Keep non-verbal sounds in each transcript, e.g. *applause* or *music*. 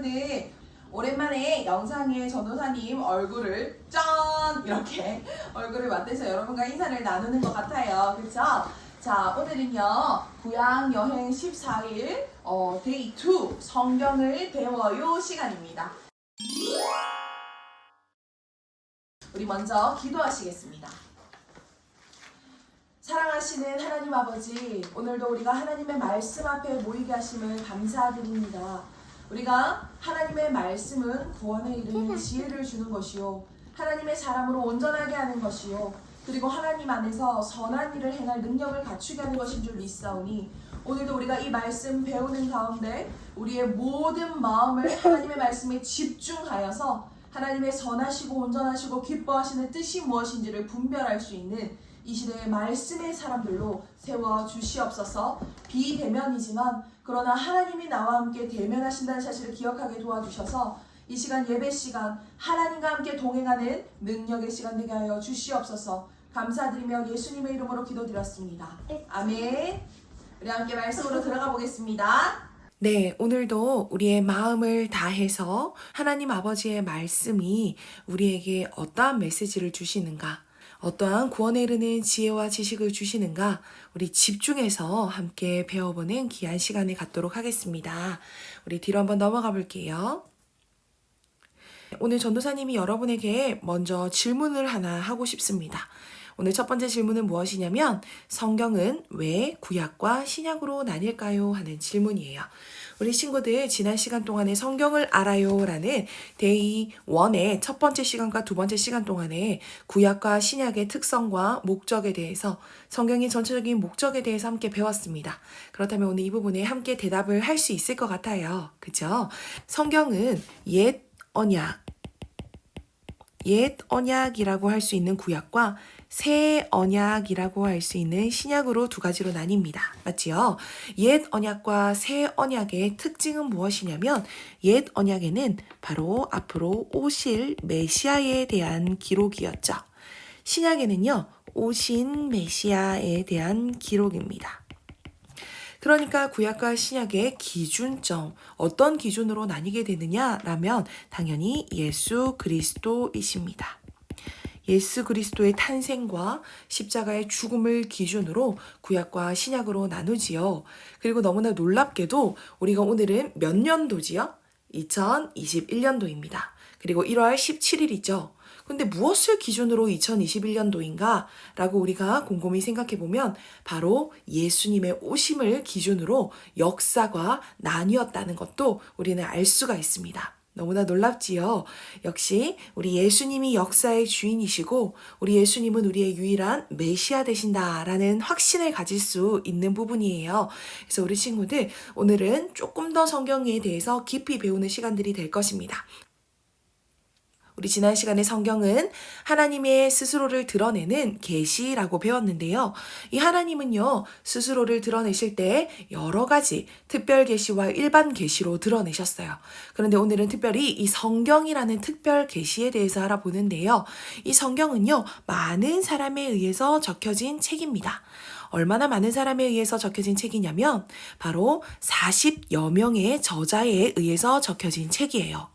친구들 오랜만에 영상에 전도사님 얼굴을 짠 이렇게 *laughs* 얼굴을 맞대서 여러분과 인사를 나누는 것 같아요. 그렇죠? 자 오늘은요 구양 여행 14일 어, 데이 2 성경을 배워요 시간입니다. 우리 먼저 기도하시겠습니다. 사랑하시는 하나님 아버지, 오늘도 우리가 하나님의 말씀 앞에 모이게 하심을 감사드립니다. 우리가 하나님의 말씀은 구원에 이르는 지혜를 주는 것이요. 하나님의 사람으로 온전하게 하는 것이요. 그리고 하나님 안에서 선한 일을 행할 능력을 갖추게 하는 것인 줄 믿사오니 오늘도 우리가 이 말씀 배우는 가운데 우리의 모든 마음을 하나님의 말씀에 집중하여서 하나님의 선하시고 온전하시고 기뻐하시는 뜻이 무엇인지를 분별할 수 있는 이 시대의 말씀의 사람들로 세워 주시옵소서. 비대면이지만 그러나 하나님이 나와 함께 대면하신다는 사실을 기억하게 도와주셔서 이 시간 예배 시간 하나님과 함께 동행하는 능력의 시간 되게 하여 주시옵소서. 감사드리며 예수님의 이름으로 기도드렸습니다. 아멘. 우리 함께 말씀으로 들어가 보겠습니다. 네, 오늘도 우리의 마음을 다해서 하나님 아버지의 말씀이 우리에게 어떠한 메시지를 주시는가, 어떠한 구원에 이르는 지혜와 지식을 주시는가, 우리 집중해서 함께 배워보는 귀한 시간을 갖도록 하겠습니다. 우리 뒤로 한번 넘어가 볼게요. 오늘 전도사님이 여러분에게 먼저 질문을 하나 하고 싶습니다. 오늘 첫 번째 질문은 무엇이냐면 성경은 왜 구약과 신약으로 나뉠까요? 하는 질문이에요. 우리 친구들 지난 시간 동안에 성경을 알아요라는 데이 1의 첫 번째 시간과 두 번째 시간 동안에 구약과 신약의 특성과 목적에 대해서 성경의 전체적인 목적에 대해서 함께 배웠습니다. 그렇다면 오늘 이 부분에 함께 대답을 할 수 있을 것 같아요. 그죠? 성경은 옛 언약, 옛 언약이라고 할 수 있는 구약과 새 언약이라고 할 수 있는 신약으로 두 가지로 나뉩니다. 맞지요? 옛 언약과 새 언약의 특징은 무엇이냐면 옛 언약에는 바로 앞으로 오실 메시아에 대한 기록이었죠. 신약에는요, 오신 메시아에 대한 기록입니다. 그러니까 구약과 신약의 기준점, 어떤 기준으로 나뉘게 되느냐라면 당연히 예수 그리스도이십니다. 예수 그리스도의 탄생과 십자가의 죽음을 기준으로 구약과 신약으로 나누지요. 그리고 너무나 놀랍게도 우리가 오늘은 몇 년도지요? 2021년도입니다. 그리고 1월 17일이죠. 근데 무엇을 기준으로 2021년도인가? 라고 우리가 곰곰이 생각해 보면 바로 예수님의 오심을 기준으로 역사가 나뉘었다는 것도 우리는 알 수가 있습니다. 너무나 놀랍지요. 역시 우리 예수님이 역사의 주인이시고 우리 예수님은 우리의 유일한 메시아 되신다라는 확신을 가질 수 있는 부분이에요. 그래서 우리 친구들 오늘은 조금 더 성경에 대해서 깊이 배우는 시간들이 될 것입니다. 우리 지난 시간에 성경은 하나님의 스스로를 드러내는 계시라고 배웠는데요. 이 하나님은요, 스스로를 드러내실 때 여러 가지 특별 계시와 일반 계시로 드러내셨어요. 그런데 오늘은 특별히 이 성경이라는 특별 계시에 대해서 알아보는데요. 이 성경은요, 많은 사람에 의해서 적혀진 책입니다. 얼마나 많은 사람에 의해서 적혀진 책이냐면 바로 40여 명의 저자에 의해서 적혀진 책이에요.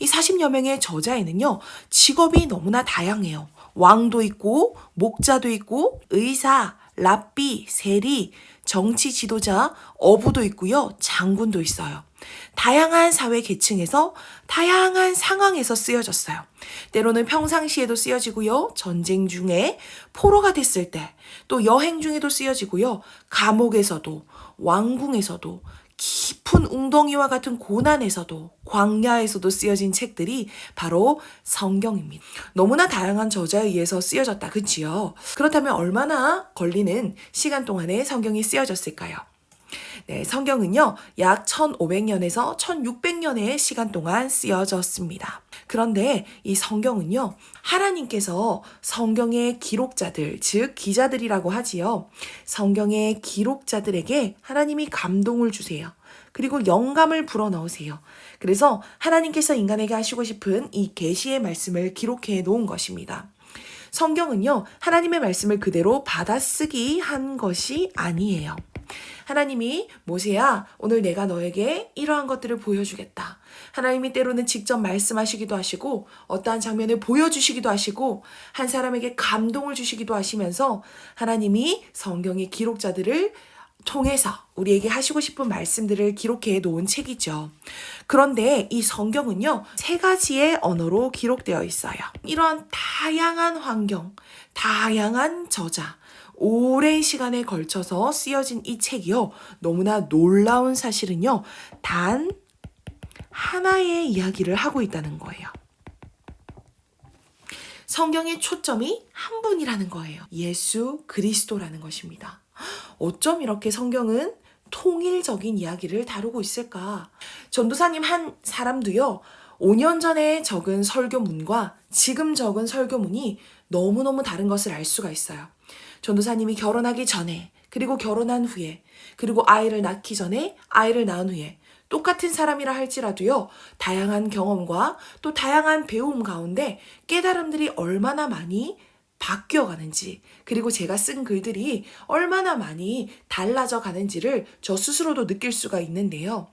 이 40여 명의 저자에는요, 직업이 너무나 다양해요. 왕도 있고, 목자도 있고, 의사, 랍비, 세리, 정치 지도자, 어부도 있고요, 장군도 있어요. 다양한 사회 계층에서 다양한 상황에서 쓰여졌어요. 때로는 평상시에도 쓰여지고요. 전쟁 중에 포로가 됐을 때, 또 여행 중에도 쓰여지고요. 감옥에서도, 왕궁에서도, 깊은 웅덩이와 같은 고난에서도, 광야에서도 쓰여진 책들이 바로 성경입니다. 너무나 다양한 저자에 의해서 쓰여졌다. 그치요? 그렇다면 얼마나 걸리는 시간 동안에 성경이 쓰여졌을까요? 네, 성경은요, 약 1500년에서 1600년의 시간 동안 쓰여졌습니다. 그런데 이 성경은요, 하나님께서 성경의 기록자들, 즉, 기자들이라고 하지요. 성경의 기록자들에게 하나님이 감동을 주세요. 그리고 영감을 불어넣으세요. 그래서 하나님께서 인간에게 하시고 싶은 이 계시의 말씀을 기록해 놓은 것입니다. 성경은요, 하나님의 말씀을 그대로 받아쓰기 한 것이 아니에요. 하나님이 모세야, 오늘 내가 너에게 이러한 것들을 보여주겠다. 하나님이 때로는 직접 말씀하시기도 하시고, 어떠한 장면을 보여주시기도 하시고, 한 사람에게 감동을 주시기도 하시면서 하나님이 성경의 기록자들을 통해서 우리에게 하시고 싶은 말씀들을 기록해 놓은 책이죠. 그런데 이 성경은요, 세 가지의 언어로 기록되어 있어요. 이러한 다양한 환경, 다양한 저자, 오랜 시간에 걸쳐서 쓰여진 이 책이요, 너무나 놀라운 사실은요, 단 하나의 이야기를 하고 있다는 거예요. 성경의 초점이 한 분이라는 거예요. 예수 그리스도라는 것입니다. 어쩜 이렇게 성경은 통일적인 이야기를 다루고 있을까? 전도사님 한 사람도요, 5년 전에 적은 설교문과 지금 적은 설교문이 너무너무 다른 것을 알 수가 있어요. 전도사님이 결혼하기 전에, 그리고 결혼한 후에, 그리고 아이를 낳기 전에, 아이를 낳은 후에, 똑같은 사람이라 할지라도요, 다양한 경험과 또 다양한 배움 가운데 깨달음들이 얼마나 많이 바뀌어 가는지, 그리고 제가 쓴 글들이 얼마나 많이 달라져 가는지를 저 스스로도 느낄 수가 있는데요.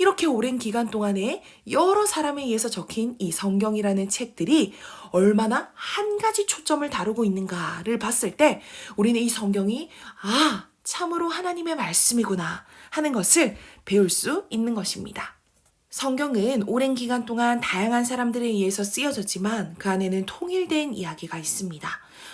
이렇게 오랜 기간 동안에 여러 사람에 의해서 적힌 이 성경이라는 책들이 얼마나 한 가지 초점을 다루고 있는가를 봤을 때 우리는 이 성경이 아, 참으로 하나님의 말씀이구나 하는 것을 배울 수 있는 것입니다. 성경은 오랜 기간 동안 다양한 사람들에 의해서 쓰여졌지만 그 안에는 통일된 이야기가 있습니다.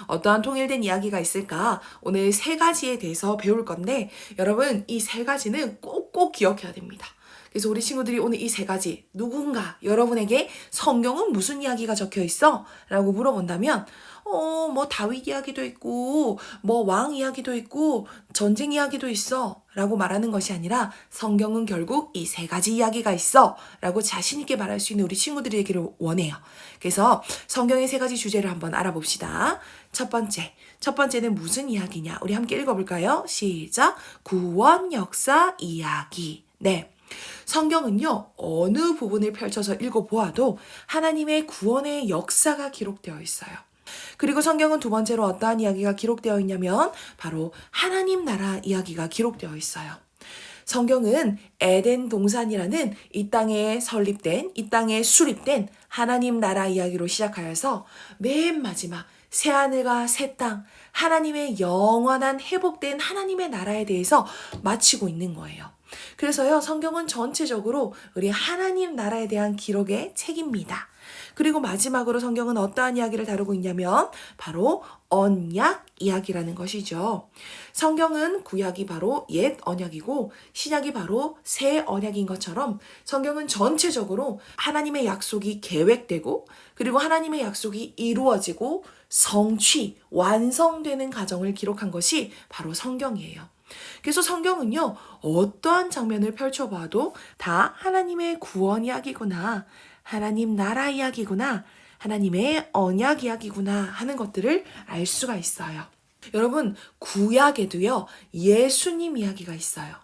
어떠한 통일된 이야기가 있을까? 오늘 세 가지에 대해서 배울 건데 여러분 이 세 가지는 꼭꼭 기억해야 됩니다. 그래서 우리 친구들이 오늘 이 세 가지 누군가 여러분에게 성경은 무슨 이야기가 적혀 있어? 라고 물어본다면 어, 뭐 다윗 이야기도 있고 뭐 왕 이야기도 있고 전쟁 이야기도 있어 라고 말하는 것이 아니라 성경은 결국 이 세 가지 이야기가 있어 라고 자신 있게 말할 수 있는 우리 친구들이 되기를 원해요. 그래서 성경의 세 가지 주제를 한번 알아봅시다. 첫 번째, 첫 번째는 무슨 이야기냐? 우리 함께 읽어볼까요? 시작. 구원 역사 이야기. 네. 성경은요, 어느 부분을 펼쳐서 읽어보아도 하나님의 구원의 역사가 기록되어 있어요. 그리고 성경은 두 번째로 어떠한 이야기가 기록되어 있냐면 바로 하나님 나라 이야기가 기록되어 있어요. 성경은 에덴 동산이라는 이 땅에 설립된, 이 땅에 수립된 하나님 나라 이야기로 시작하여서 맨 마지막 새하늘과 새 땅, 하나님의 영원한 회복된 하나님의 나라에 대해서 마치고 있는 거예요. 그래서요, 성경은 전체적으로 우리 하나님 나라에 대한 기록의 책입니다. 그리고 마지막으로 성경은 어떠한 이야기를 다루고 있냐면 바로 언약 이야기라는 것이죠. 성경은 구약이 바로 옛 언약이고 신약이 바로 새 언약인 것처럼 성경은 전체적으로 하나님의 약속이 계획되고 그리고 하나님의 약속이 이루어지고 성취, 완성되는 과정을 기록한 것이 바로 성경이에요. 그래서 성경은요, 어떠한 장면을 펼쳐봐도 다 하나님의 구원 이야기구나, 하나님 나라 이야기구나, 하나님의 언약 이야기구나 하는 것들을 알 수가 있어요. 여러분, 구약에도요, 예수님 이야기가 있어요.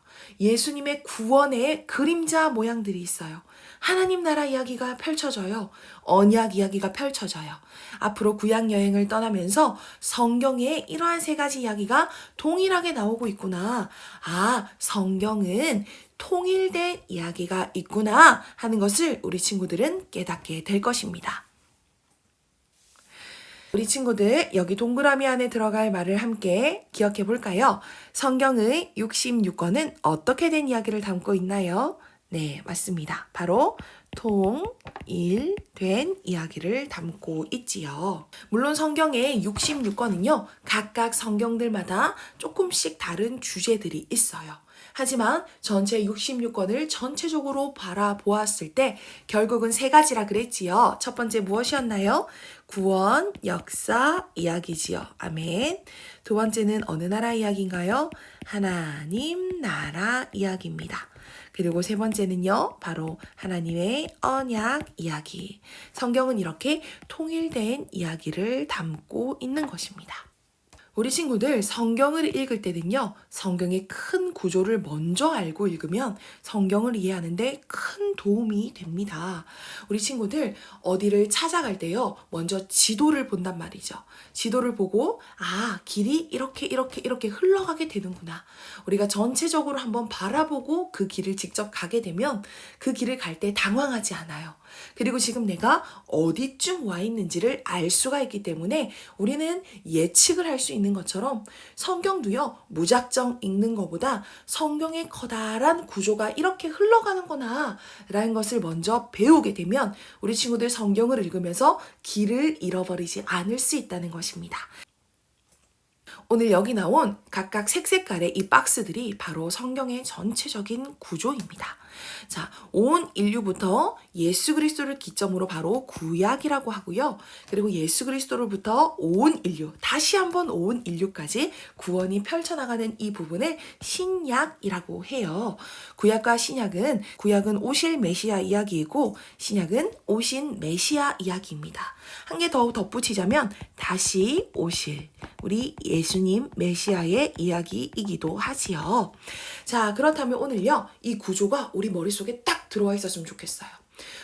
예수님의 구원의 그림자 모양들이 있어요. 하나님 나라 이야기가 펼쳐져요. 언약 이야기가 펼쳐져요. 앞으로 구약 여행을 떠나면서 성경에 이러한 세 가지 이야기가 동일하게 나오고 있구나. 아, 성경은 통일된 이야기가 있구나 하는 것을 우리 친구들은 깨닫게 될 것입니다. 우리 친구들 여기 동그라미 안에 들어갈 말을 함께 기억해 볼까요? 성경의 66권은 어떻게 된 이야기를 담고 있나요? 네, 맞습니다. 바로 통일된 이야기를 담고 있지요. 물론 성경의 66권은요, 각각 성경들마다 조금씩 다른 주제들이 있어요. 하지만 전체 66권을 전체적으로 바라보았을 때 결국은 세 가지라 그랬지요. 첫 번째 무엇이었나요? 구원, 역사, 이야기지요. 아멘. 두 번째는 어느 나라 이야기인가요? 하나님 나라 이야기입니다. 그리고 세 번째는요, 바로 하나님의 언약 이야기. 성경은 이렇게 통일된 이야기를 담고 있는 것입니다. 우리 친구들 성경을 읽을 때는요, 성경의 큰 구조를 먼저 알고 읽으면 성경을 이해하는데 큰 도움이 됩니다. 우리 친구들 어디를 찾아갈 때요, 먼저 지도를 본단 말이죠. 지도를 보고, 아, 길이 이렇게, 이렇게, 이렇게 흘러가게 되는구나. 우리가 전체적으로 한번 바라보고 그 길을 직접 가게 되면 그 길을 갈 때 당황하지 않아요. 그리고 지금 내가 어디쯤 와 있는지를 알 수가 있기 때문에 우리는 예측을 할 수 있는 것처럼 성경도요, 무작정 읽는 것보다 성경의 커다란 구조가 이렇게 흘러가는구나, 라는 것을 먼저 배우게 되면 우리 친구들 성경을 읽으면서 길을 잃어버리지 않을 수 있다는 것입니다. 오늘 여기 나온 각각 색색깔의 이 박스들이 바로 성경의 전체적인 구조입니다. 자, 온 인류부터 예수 그리스도를 기점으로 바로 구약이라고 하고요. 그리고 예수 그리스도로부터 온 인류, 다시 한번 온 인류까지 구원이 펼쳐나가는 이 부분을 신약이라고 해요. 구약과 신약은 구약은 오실 메시아 이야기이고 신약은 오신 메시아 이야기입니다. 한 개더 덧붙이자면 다시 오실 우리 예수님 메시아의 이야기이기도 하지요. 자, 그렇다면 오늘요. 이 구조가 우리 머릿속에 딱 들어와 있었으면 좋겠어요.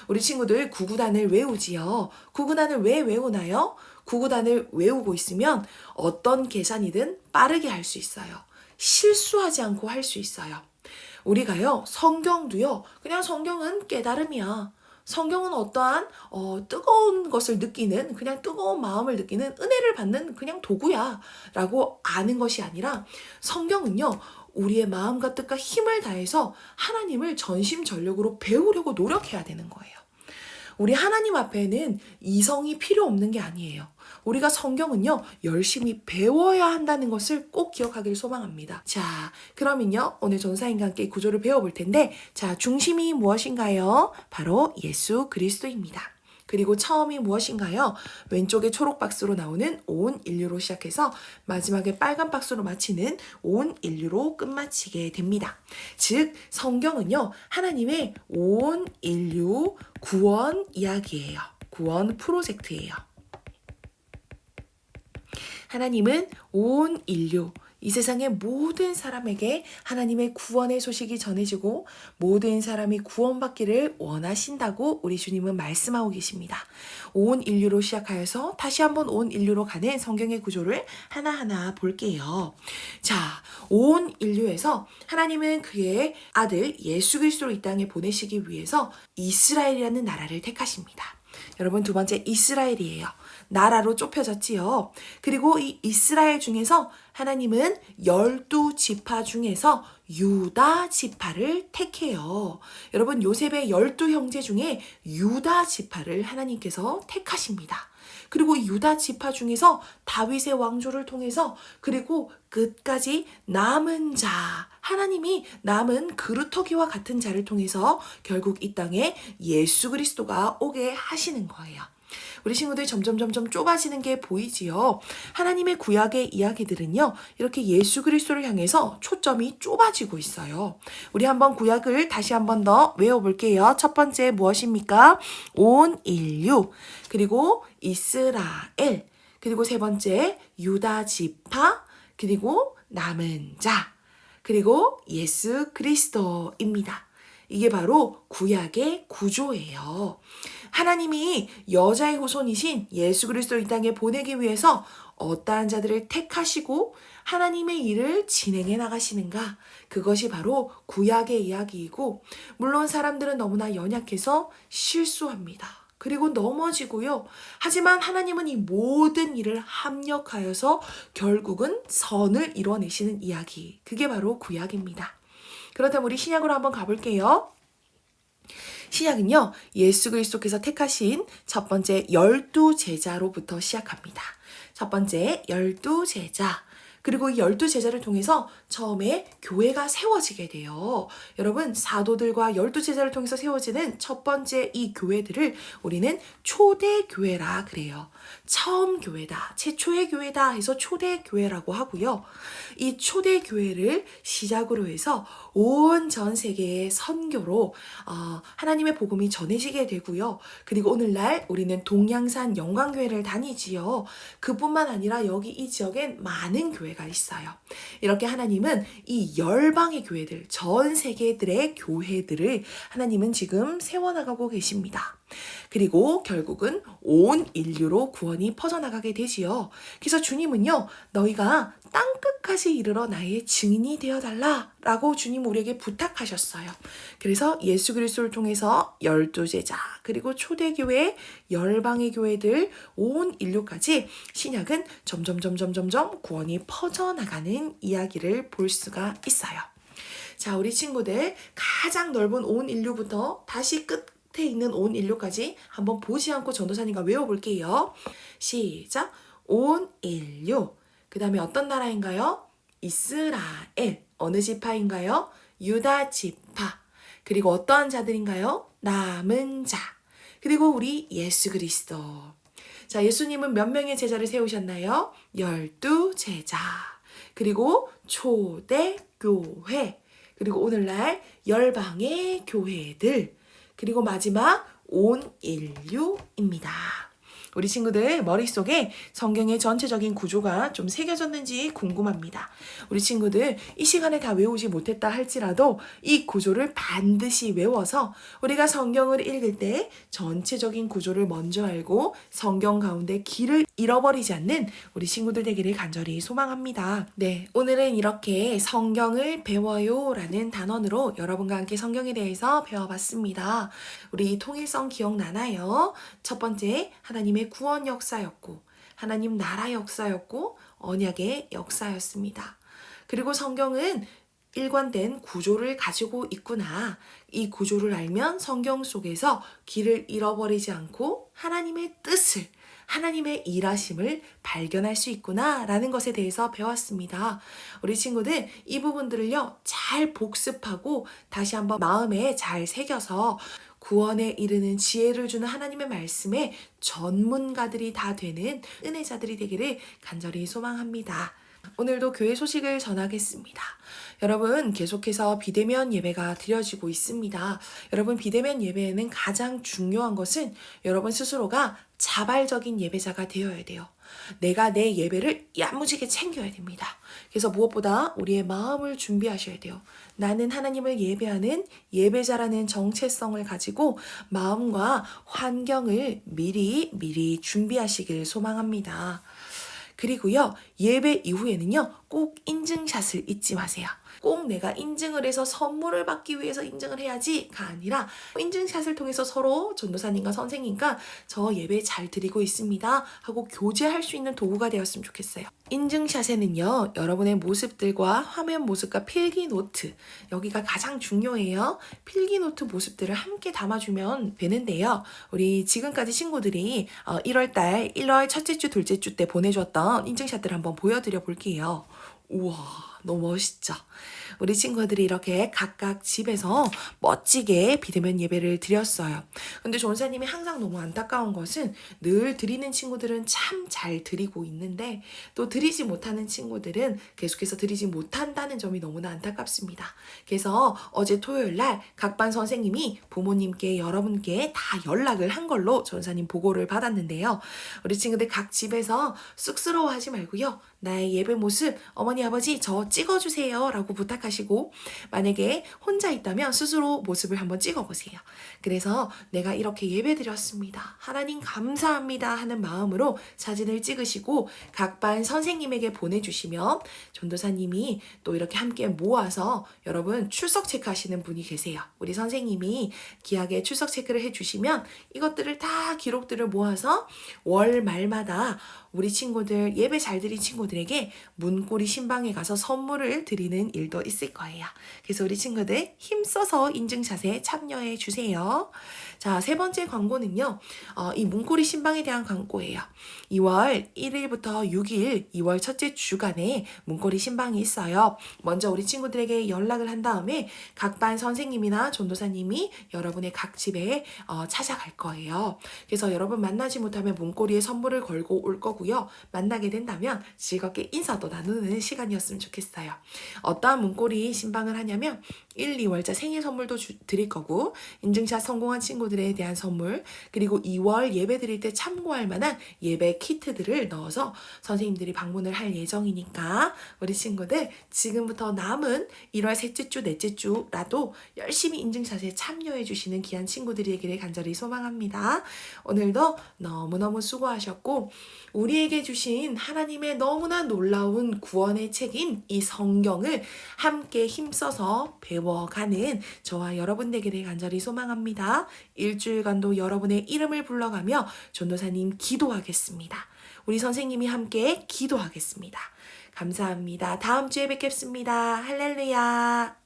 우리 친구들 구구단을 외우지요. 구구단을 왜 외우나요? 구구단을 외우고 있으면 어떤 계산이든 빠르게 할 수 있어요. 실수하지 않고 할 수 있어요. 우리가요, 성경도요, 그냥 성경은 깨달음이야. 성경은 어떠한 어, 뜨거운 것을 느끼는 그냥 뜨거운 마음을 느끼는 은혜를 받는 그냥 도구야라고 아는 것이 아니라 성경은요 우리의 마음과 뜻과 힘을 다해서 하나님을 전심전력으로 배우려고 노력해야 되는 거예요. 우리 하나님 앞에는 이성이 필요 없는 게 아니에요. 우리가 성경은요, 열심히 배워야 한다는 것을 꼭 기억하길 소망합니다. 자, 그러면요, 오늘 전사님과 함께 구조를 배워볼 텐데, 자, 중심이 무엇인가요? 바로 예수 그리스도입니다. 그리고 처음이 무엇인가요? 왼쪽에 초록 박스로 나오는 온 인류로 시작해서 마지막에 빨간 박스로 마치는 온 인류로 끝마치게 됩니다. 즉, 성경은요, 하나님의 온 인류 구원 이야기예요. 구원 프로젝트예요. 하나님은 온 인류, 이 세상의 모든 사람에게 하나님의 구원의 소식이 전해지고 모든 사람이 구원받기를 원하신다고 우리 주님은 말씀하고 계십니다. 온 인류로 시작하여서 다시 한번 온 인류로 가는 성경의 구조를 하나하나 볼게요. 자, 온 인류에서 하나님은 그의 아들 예수 그리스도를 이 땅에 보내시기 위해서 이스라엘이라는 나라를 택하십니다. 여러분 두 번째 이스라엘이에요. 나라로 좁혀졌지요. 그리고 이 이스라엘 중에서 하나님은 열두 지파 중에서 유다 지파를 택해요. 여러분 요셉의 열두 형제 중에 유다 지파를 하나님께서 택하십니다. 그리고 유다 지파 중에서 다윗의 왕조를 통해서 그리고 끝까지 남은 자 하나님이 남은 그루터기와 같은 자를 통해서 결국 이 땅에 예수 그리스도가 오게 하시는 거예요. 우리 친구들 점점 점점 좁아지는 게 보이지요. 하나님의 구약의 이야기들은요. 이렇게 예수 그리스도를 향해서 초점이 좁아지고 있어요. 우리 한번 구약을 다시 한번 더 외워볼게요. 첫 번째 무엇입니까? 온 인류 그리고 이스라엘 그리고 세 번째 유다 지파 그리고 남은 자 그리고 예수 그리스도입니다. 이게 바로 구약의 구조예요. 하나님이 여자의 후손이신 예수 그리스도 이 땅에 보내기 위해서 어떠한 자들을 택하시고 하나님의 일을 진행해 나가시는가? 그것이 바로 구약의 이야기이고, 물론 사람들은 너무나 연약해서 실수합니다. 그리고 넘어지고요. 하지만 하나님은 이 모든 일을 합력하여서 결국은 선을 이뤄내시는 이야기. 그게 바로 구약입니다. 그렇다면 우리 신약으로 한번 가볼게요. 신약은요, 예수 그리스도께서 택하신 첫 번째 열두 제자로부터 시작합니다. 첫 번째 열두 제자. 그리고 이 열두 제자를 통해서 처음에 교회가 세워지게 돼요. 여러분, 사도들과 열두 제자를 통해서 세워지는 첫 번째 이 교회들을 우리는 초대교회라 그래요. 처음 교회다, 최초의 교회다 해서 초대교회라고 하고요. 이 초대교회를 시작으로 해서 온 전 세계의 선교로 어, 하나님의 복음이 전해지게 되고요. 그리고 오늘날 우리는 동양산 영광교회를 다니지요. 그뿐만 아니라 여기 이 지역엔 많은 교회 가 있어요. 이렇게 하나님은 이 열방의 교회들, 전 세계들의 교회들을 하나님은 지금 세워나가고 계십니다. 그리고 결국은 온 인류로 구원이 퍼져나가게 되지요. 그래서 주님은요, 너희가 땅끝까지 이르러 나의 증인이 되어달라 라고 주님 우리에게 부탁하셨어요. 그래서 예수 그리스도를 통해서 열두 제자, 그리고 초대교회, 열방의 교회들, 온 인류까지 신약은 점점 점점 점점 구원이 퍼져나가는 이야기를 볼 수가 있어요. 자, 우리 친구들 가장 넓은 온 인류부터 다시 끝에 있는 온 인류까지 한번 보지 않고 전도사님과 외워볼게요. 시작. 온 인류. 그 다음에 어떤 나라인가요? 이스라엘. 어느 지파인가요? 유다 지파. 그리고 어떠한 자들인가요? 남은 자. 그리고 우리 예수 그리스도. 자, 예수님은 몇 명의 제자를 세우셨나요? 열두 제자. 그리고 초대 교회. 그리고 오늘날 열방의 교회들. 그리고 마지막 온 인류입니다. 우리 친구들 머릿속에 성경의 전체적인 구조가 좀 새겨졌는지 궁금합니다. 우리 친구들 이 시간에 다 외우지 못했다 할지라도 이 구조를 반드시 외워서 우리가 성경을 읽을 때 전체적인 구조를 먼저 알고 성경 가운데 길을 잃어버리지 않는 우리 친구들 되기를 간절히 소망합니다. 네, 오늘은 이렇게 성경을 배워요 라는 단원으로 여러분과 함께 성경에 대해서 배워봤습니다. 우리 통일성 기억나나요? 첫 번째, 하나님의 구원 역사였고, 하나님 나라 역사였고, 언약의 역사였습니다. 그리고 성경은 일관된 구조를 가지고 있구나. 이 구조를 알면 성경 속에서 길을 잃어버리지 않고 하나님의 뜻을 하나님의 일하심을 발견할 수 있구나 라는 것에 대해서 배웠습니다. 우리 친구들 이 부분들을요 잘 복습하고 다시 한번 마음에 잘 새겨서 구원에 이르는 지혜를 주는 하나님의 말씀에 전문가들이 다 되는 은혜자들이 되기를 간절히 소망합니다. 오늘도 교회 소식을 전하겠습니다. 여러분, 계속해서 비대면 예배가 드려지고 있습니다. 여러분, 비대면 예배에는 가장 중요한 것은 여러분 스스로가 자발적인 예배자가 되어야 돼요. 내가 내 예배를 야무지게 챙겨야 됩니다. 그래서 무엇보다 우리의 마음을 준비하셔야 돼요. 나는 하나님을 예배하는 예배자라는 정체성을 가지고 마음과 환경을 미리 미리 준비하시길 소망합니다. 그리고요, 예배 이후에는요, 꼭 인증샷을 잊지 마세요. 꼭 내가 인증을 해서 선물을 받기 위해서 인증을 해야지가 아니라 인증샷을 통해서 서로 전도사님과 선생님과 저 예배 잘 드리고 있습니다 하고 교제할 수 있는 도구가 되었으면 좋겠어요. 인증샷에는요, 여러분의 모습들과 화면 모습과 필기 노트, 여기가 가장 중요해요. 필기 노트 모습들을 함께 담아주면 되는데요. 우리 지금까지 친구들이 1월달, 1월 첫째 주, 둘째 주 때 보내줬던 인증샷들 한번 보여드려 볼게요. 우와, 너무 멋있죠? 우리 친구들이 이렇게 각각 집에서 멋지게 비대면 예배를 드렸어요. 근데 전사님이 항상 너무 안타까운 것은 늘 드리는 친구들은 참 잘 드리고 있는데 또 드리지 못하는 친구들은 계속해서 드리지 못한다는 점이 너무나 안타깝습니다. 그래서 어제 토요일 날 각반 선생님이 부모님께 여러분께 다 연락을 한 걸로 전사님 보고를 받았는데요. 우리 친구들 각 집에서 쑥스러워하지 말고요. 나의 예배 모습 어머니 아버지 저 찍어주세요 라고 부탁하시고 만약에 혼자 있다면 스스로 모습을 한번 찍어보세요. 그래서 내가 이렇게 예배 드렸습니다. 하나님 감사합니다 하는 마음으로 사진을 찍으시고 각 반 선생님에게 보내주시면 전도사님이 또 이렇게 함께 모아서 여러분 출석 체크하시는 분이 계세요. 우리 선생님이 기하게 출석 체크를 해주시면 이것들을 다 기록들을 모아서 월 말마다 우리 친구들 예배 잘 드린 친구들 친구들에게 문고리 신방에 가서 선 물을 드리는 일도 있을 거예요. 그래서 우리 친구들 힘써서 인증샷에 참여해 주세요. 자, 세 번째 광고는요. 어, 이 문고리 신방에 대한 광고예요. 2월 1일부터 6일, 2월 첫째 주간에 문고리 신방이 있어요. 먼저 우리 친구들에게 연락을 한 다음에 각 반 선생님이나 전도사님이 여러분의 각 집에 어, 찾아갈 거예요. 그래서 여러분 만나지 못하면 문고리에 선물을 걸고 올 거고요. 만나게 된다면 즐겁게 인사도 나누는 시간이었으면 좋겠어요. 어떠한 문고리 신방을 하냐면 1, 2월자 생일 선물도 주- 드릴 거고 인증샷 성공한 친구들에 대한 선물 그리고 2월 예배 드릴 때 참고할 만한 예배 키트들을 넣어서 선생님들이 방문을 할 예정이니까 우리 친구들 지금부터 남은 1월 셋째 주, 넷째 주라도 열심히 인증샷에 참여해 주시는 귀한 친구들이기를 간절히 소망합니다. 오늘도 너무너무 수고하셨고 우리에게 주신 하나님의 너무나 놀라운 구원의 책인 이 성경을 함께 힘써서 배워가는 저와 여러분 되기를 간절히 소망합니다. 일주일간도 여러분의 이름을 불러가며 전도사님 기도하겠습니다. 우리 선생님이 함께 기도하겠습니다. 감사합니다. 다음 주에 뵙겠습니다. 할렐루야.